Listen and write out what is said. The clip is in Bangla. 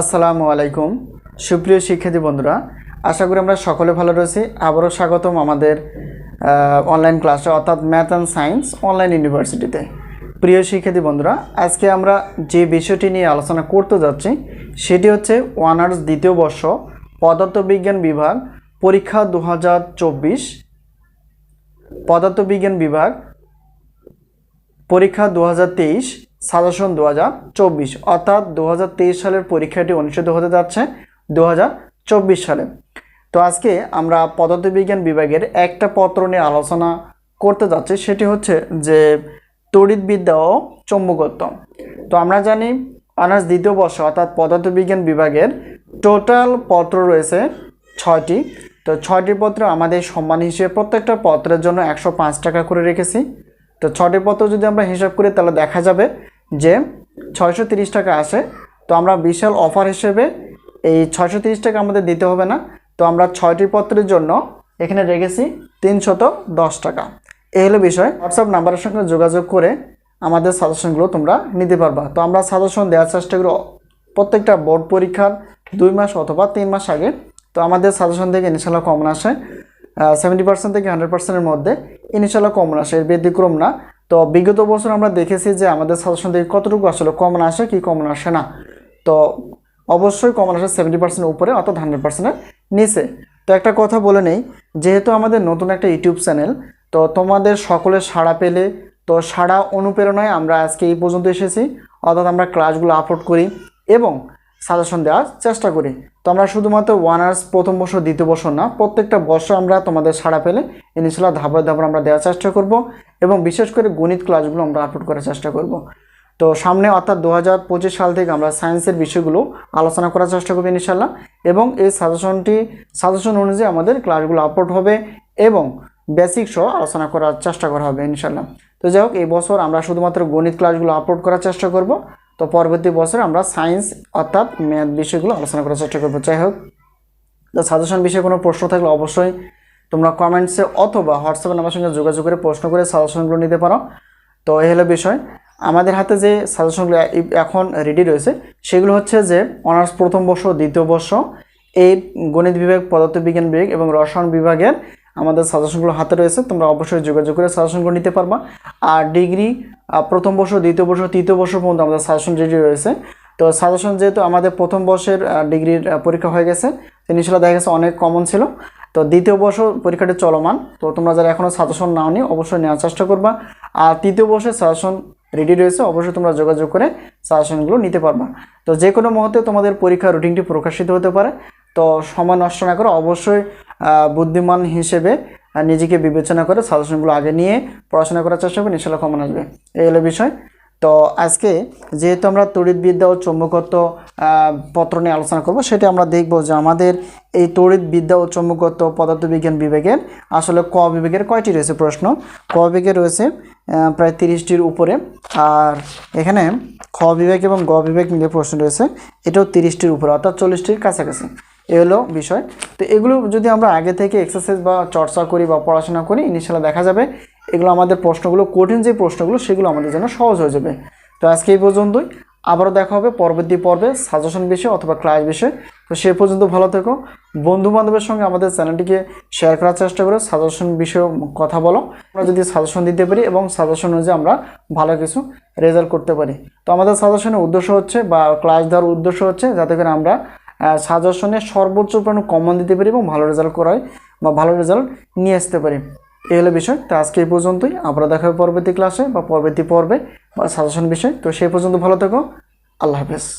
আসসালামু আলাইকুম। সুপ্রিয় শিক্ষার্থী বন্ধুরা, আশা করি আমরা সকলে ভালো রয়েছি। আবারও স্বাগতম আমাদের অনলাইন ক্লাসে অর্থাৎ ম্যাথ অ্যান্ড সায়েন্স অনলাইন ইউনিভার্সিটিতে প্রিয় শিক্ষার্থী বন্ধুরা, আজকে আমরা যে বিষয়টি নিয়ে আলোচনা করতে যাচ্ছি, সেটি হচ্ছে অনার্স দ্বিতীয় বর্ষ, পদার্থবিজ্ঞান বিভাগ, পরীক্ষা দু হাজার চব্বিশ। পদার্থবিজ্ঞান বিভাগ, পরীক্ষা দু হাজার তেইশ। সাজেশন দু হাজার চব্বিশ, অর্থাৎ দু হাজার তেইশ সালের পরীক্ষাটি অনুষ্ঠিত হতে যাচ্ছে দু হাজার চব্বিশ সালে। তো আজকে আমরা পদার্থবিজ্ঞান বিভাগের একটা পত্র নিয়ে আলোচনা করতে যাচ্ছি, সেটি হচ্ছে যে তড়িৎবিদ্যা ও চৌম্বকত্ব। তো আমরা জানি অনার্স দ্বিতীয় বর্ষ, অর্থাৎ পদার্থবিজ্ঞান বিভাগের টোটাল পত্র রয়েছে ছয়টি। তো ছয়টি পত্র আমাদের সম্মান হিসেবে প্রত্যেকটা পত্রের জন্য একশো পাঁচ টাকা করে রেখেছি। তো ছটি পত্র যদি আমরা হিসাব করি, তাহলে দেখা যাবে যে ছয়শো টাকা আসে তো আমরা বিশাল অফার হিসেবে এই ছয়শো টাকা আমাদের দিতে হবে না। তো আমরা ছয়টি পত্রের জন্য এখানে রেখেছি তিনশত দশ টাকা। এই হলো বিষয়। হোয়াটসঅ্যাপ নাম্বারের সঙ্গে যোগাযোগ করে আমাদের সাজেশনগুলো তোমরা নিতে পারবা। তো আমরা সাজেশন দেওয়ার চেষ্টা করি প্রত্যেকটা বোর্ড পরীক্ষার দুই মাস অথবা তিন মাস আগে। তো আমাদের সাজেশন থেকে ইনশাল্লাহ কমন আসে। সেভেন্টি পার্সেন্ট থেকে হান্ড্রেড পার্সেন্টের মধ্যে ইনশাল্লাহ কমন আসে। এর ব্যতিক্রম না। তো বিগত বছর আমরা দেখেছি যে আমাদের সাজেশন থেকে কতটুকু আসলে কমন আসে, কি কমন আসে না। তো অবশ্যই কমন আসে সেভেন্টি পার্সেন্টের উপরে, অর্থাৎ হান্ড্রেড পার্সেন্টের নিচে। তো একটা কথা বলে নেই, যেহেতু আমাদের নতুন একটা ইউটিউব চ্যানেল, তো তোমাদের সকলে সাড়া পেলে, তো সাড়া অনুপ্রেরণায় আমরা আজকে এই পর্যন্ত এসেছি। অর্থাৎ আমরা ক্লাসগুলো আপলোড করি এবং সাজেশন দেওয়ার চেষ্টা করি। তো আমরা শুধুমাত্র ওয়ান আর্স প্রথম বছর দ্বিতীয় বছর না, প্রত্যেকটা বছর আমরা তোমাদের সাড়া পেলে ইনশাল্লাহ ধাপে ধাপে আমরা দেওয়ার চেষ্টা করব এবং বিশেষ করে গণিত ক্লাসগুলো আমরা আপলোড করার চেষ্টা করব। তো সামনে অর্থাৎ দু হাজার পঁচিশ সাল থেকে আমরা সায়েন্সের বিষয়গুলো আলোচনা করার চেষ্টা করব ইনশাল্লাহ এবং এই সাজেশনটি সাজেশন অনুযায়ী আমাদের ক্লাসগুলো আপলোড হবে এবং বেসিক সহ আলোচনা করার চেষ্টা করা হবে ইনশাল্লাহ তো যাই হোক, এই বছর আমরা শুধুমাত্র গণিত ক্লাসগুলো আপলোড করার চেষ্টা করব। তো পরবর্তী বছর আমরা সায়েন্স অর্থাৎ ম্যাথ বিষয়গুলো আলোচনা করার চেষ্টা করব। যাই হোক, তো সাজেশন বিষয়ে কোনো প্রশ্ন থাকলে অবশ্যই তোমরা কমেন্টসে অথবা হোয়াটসঅ্যাপে আমার সঙ্গে যোগাযোগ করে প্রশ্ন করে সাজেশনগুলো নিতে পারো। তো এই হলো বিষয়। আমাদের হাতে যে সাজেশনগুলো এখন রেডি রয়েছে, সেগুলো হচ্ছে যে অনার্স প্রথম বর্ষ, দ্বিতীয় বর্ষ এই গণিত বিভাগ, পদার্থবিজ্ঞান বিভাগ এবং রসায়ন বিভাগের আমাদের সাজেশনগুলো হাতে রয়েছে, তোমরা অবশ্যই যোগাযোগ করে সাজেশনগুলো নিতে পারবা। আর ডিগ্রি প্রথম বর্ষ, দ্বিতীয় বর্ষ, তৃতীয় বর্ষ পর্যন্ত আমাদের সাজেশন রেডি রয়েছে। তো সাজেশন যেহেতু আমাদের প্রথম বর্ষের ডিগ্রির পরীক্ষা হয়ে গেছে ইনশাল্লাহ দেখা গেছে অনেক কমন ছিল। তো দ্বিতীয় বর্ষ পরীক্ষাটি চলমান, তো তোমরা যারা এখনও সাজেশন নাও নি অবশ্যই নেওয়ার চেষ্টা করবা। আর তৃতীয় বর্ষের সাজেশন রেডি রয়েছে, অবশ্যই তোমরা যোগাযোগ করে সাজেশনগুলো নিতে পারবা। তো যে কোনো মুহূর্তে তোমাদের পরীক্ষার রুটিনটি প্রকাশিত হতে পারে। তো সময় নষ্ট না করে অবশ্যই বুদ্ধিমান হিসেবে নিজেকে বিবেচনা করে সাজেশনগুলো আগে নিয়ে পড়াশোনা করার চেষ্টা করবেন ইনশাল্লাহ কমন আসবে। এই হলো বিষয়। তো আজকে যেহেতু আমরা তড়িৎবিদ্যা ও চৌম্বকত্ব পত্র নিয়ে আলোচনা করব, সেটা আমরা দেখব যে আমাদের এই তড়িৎবিদ্যা ও চৌম্বকত্ব পদার্থবিজ্ঞান বিভাগের আসলে ক বিভাগের কয়টি রয়েছে প্রশ্ন? ক বিভাগে রয়েছে প্রায় তিরিশটির উপরে। আর এখানে খ বিভাগ এবং গ বিভাগ মিলে প্রশ্ন রয়েছে, এটাও তিরিশটির উপরে, অর্থাৎ চল্লিশটির কাছাকাছি। এ হলো বিষয়। তো এগুলো যদি আমরা আগে থেকে এক্সারসাইজ বা চর্চা করি বা পড়াশোনা করি ইনশাল্লাহ দেখা যাবে এগুলো আমাদের প্রশ্নগুলো, কঠিন যে প্রশ্নগুলো, সেগুলো আমাদের জন্য সহজ হয়ে যাবে। তো আজকে এই পর্যন্তই। আবারও দেখা হবে পরবর্তী পর্বে সাজেশন বিষয় অথবা ক্লাস বিষয়। তো সে পর্যন্ত ভালো থেকো। বন্ধু বান্ধবের সঙ্গে আমাদের চ্যানেলটিকে শেয়ার করার চেষ্টা করে সাজেশন বিষয়ে কথা বলো। আমরা যদি সাজেশন দিতে পারি এবং সাজেশন অনুযায়ী আমরা ভালো কিছু রেজাল্ট করতে পারি। তো আমাদের সাজেশনের উদ্দেশ্য হচ্ছে বা ক্লাস দেওয়ার উদ্দেশ্য হচ্ছে যাতে করে আমরা সাজেশনে সর্বোচ্চ পরিমাণ কমন দিতে পারি এবং ভালো রেজাল্ট করাই বা ভালো রেজাল্ট নিয়ে আসতে পারি। এই হলো বিষয়। তো আজকে এই পর্যন্তই। আমরা দেখা হবে পরবর্তী ক্লাসে বা পরবর্তী পর্বে বা সাজেশন বিষয়। তো সেই পর্যন্ত ভালো থেকো। আল্লাহ হাফেজ।